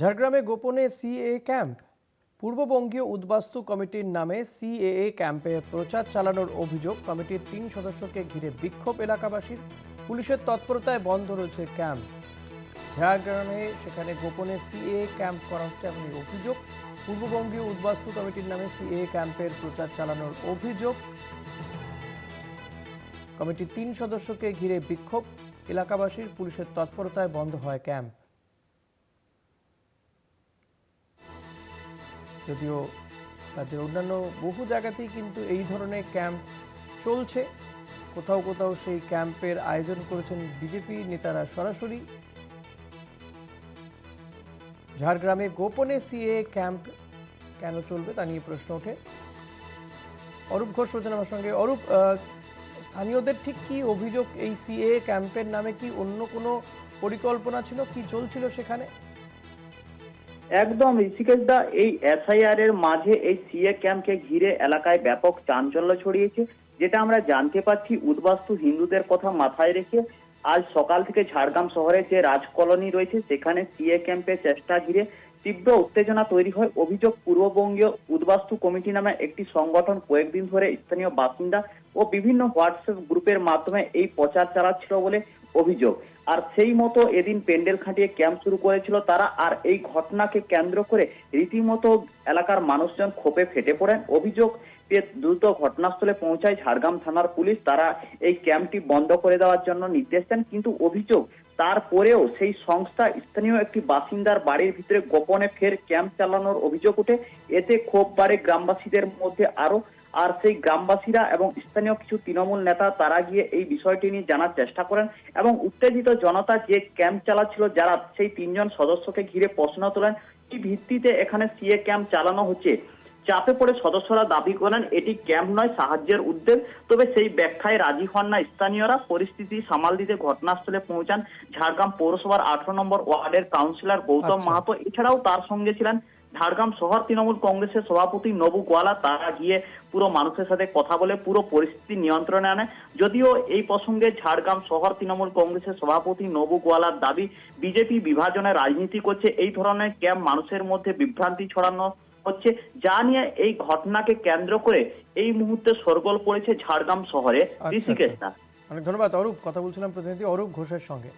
ঝাড়গ্রামে গোপনে CA camp. পূর্ববঙ্গীয় উদ্বাস্তু কমিটির নামে সিএএ ক্যাম্পে প্রচার চালানোর অভিযোগ কমিটির তিন সদস্যকে ঘিরে বিক্ষোভ এলাকাবাসীর। পুলিশের তৎপরতায় বন্ধ রয়েছে ক্যাম্প। ঝাড়গ্রামে সেখানে গোপনে সিএ ক্যাম্প করা হচ্ছে এমন অভিযোগ। পূর্ববঙ্গীয় উদ্বাস্তু কমিটির নামে সিএ ক্যাম্পের প্রচার চালানোর অভিযোগ। কমিটির তিন সদস্যকে ঘিরে বিক্ষোভ। এলাকাবাসীর পুলিশের তৎপরতায় বন্ধ হয় ক্যাম্প। যদিও রাজ্যের অন্যান্য বহু জায়গাতেই কিন্তু এই ধরনের ক্যাম্প চলছে। কোথাও কোথাও সেই ক্যাম্পের আয়োজন করেছেন বিজেপি নেতারা সরাসরি। ঝাড়গ্রামে গোপনে সিএ ক্যাম্প কেন চলবে তা নিয়ে প্রশ্ন ওঠে। অরূপ ঘোষ রয়েছেন আমার সঙ্গে। অরূপ স্থানীয়দের ঠিক কি অভিযোগ এই সিএ ক্যাম্পের নামে কি অন্য কোনো পরিকল্পনা ছিল? কি চলছিল সেখানে? একদম ঋষিকেশ দা এই এসআইআর এর মাঝে এই সিএ ক্যাম্পকে ঘিরে এলাকায় ব্যাপক চাঞ্চল্য ছড়িয়েছে, যেটা আমরা জানতে পারছি উদ্বাস্তু হিন্দুদের কথা মাথায় রেখে। আজ সকাল থেকে ঝাড়গ্রাম শহরে যে রাজ কলোনি রয়েছে, সেখানে সিএ ক্যাম্পের চেষ্টা ঘিরে তীব্র উত্তেজনা তৈরি হয়। অভিযোগ পূর্ববঙ্গীয় উদ্বাস্তু কমিটি নামে একটি সংগঠন কয়েকদিন ধরে স্থানীয় বাসিন্দা ও বিভিন্ন হোয়াটসঅ্যাপ গ্রুপের মাধ্যমে এই প্রচার চালাচ্ছিল বলে অভিযোগ। আর সেই মতো এদিন প্যান্ডেল খাটিয়ে ক্যাম্প শুরু করেছিল তারা, আর এই ঘটনাকে কেন্দ্র করে রীতিমতো এলাকার মানুষজন ক্ষোভে ফেটে পড়েন। অভিযোগ দ্রুত ঘটনাস্থলে পৌঁছায় ঝাড়গ্রাম থানার পুলিশ। তারা এই ক্যাম্পটি বন্ধ করে দেওয়ার জন্য নির্দেশ দেন, কিন্তু অভিযোগ তারপরেও সেই সংস্থা স্থানীয় একটি বাসিন্দার বাড়ির ভিতরে গোপনে ফের ক্যাম্প চালানোর অভিযোগ ওঠে। এতে ক্ষোভ বাড়ে গ্রামবাসীদের মধ্যে আরও আর সেই গ্রামবাসীরা এবং স্থানীয় কিছু তৃণমূল নেতা তারা গিয়ে এই বিষয়টি নিয়ে জানার চেষ্টা করেন এবং উত্তেজিত জনতা যে ক্যাম্প চালাচ্ছিল যারা সেই তিনজন সদস্যকে ঘিরে প্রশ্ন তোলেন এই ভিত্তিতে এখানে সিএ ক্যাম্প চালানো হচ্ছে? চাপে পড়ে সদস্যরা দাবি করেন এটি ক্যাম্প নয় সাহায্যের উদ্যোগ। তবে সেই ব্যাখ্যায় রাজি হন না স্থানীয়রা। পরিস্থিতি সামাল দিতে ঘটনাস্থলে পৌঁছান ঝাড়গ্রাম পৌরসভার আঠারো নম্বর ওয়ার্ডের কাউন্সিলর গৌতম আচ্ছা। মাহাতো। এছাড়াও তার সঙ্গে ছিলেন ঝাড়গ্রাম শহর তৃণমূল কংগ্রেসের সভাপতি নবু গোয়ালা তারা গিয়ে পুরো মানুষের সাথে কথা বলে পুরো পরিস্থিতি নিয়ন্ত্রণে আনে। যদিও এই প্রসঙ্গে ঝাড়গ্রাম শহর তৃণমূল কংগ্রেসের সভাপতি নবু গোয়ালার দাবি বিজেপি বিভাজনের রাজনীতি করছে এই ধরনের ক্যাম্প মানুষের মধ্যে বিভ্রান্তি ছড়ানো হচ্ছে। যা নিয়ে এই ঘটনাকে কেন্দ্র করে এই মুহূর্তে সরগোল পড়েছে ঝাড়গ্রাম শহরে। আচ্ছা, ঋষিকেশটা অনেক ধন্যবাদ অরূপ। কথা বলছিলাম প্রতিনিধি অরূপ ঘোষের সঙ্গে।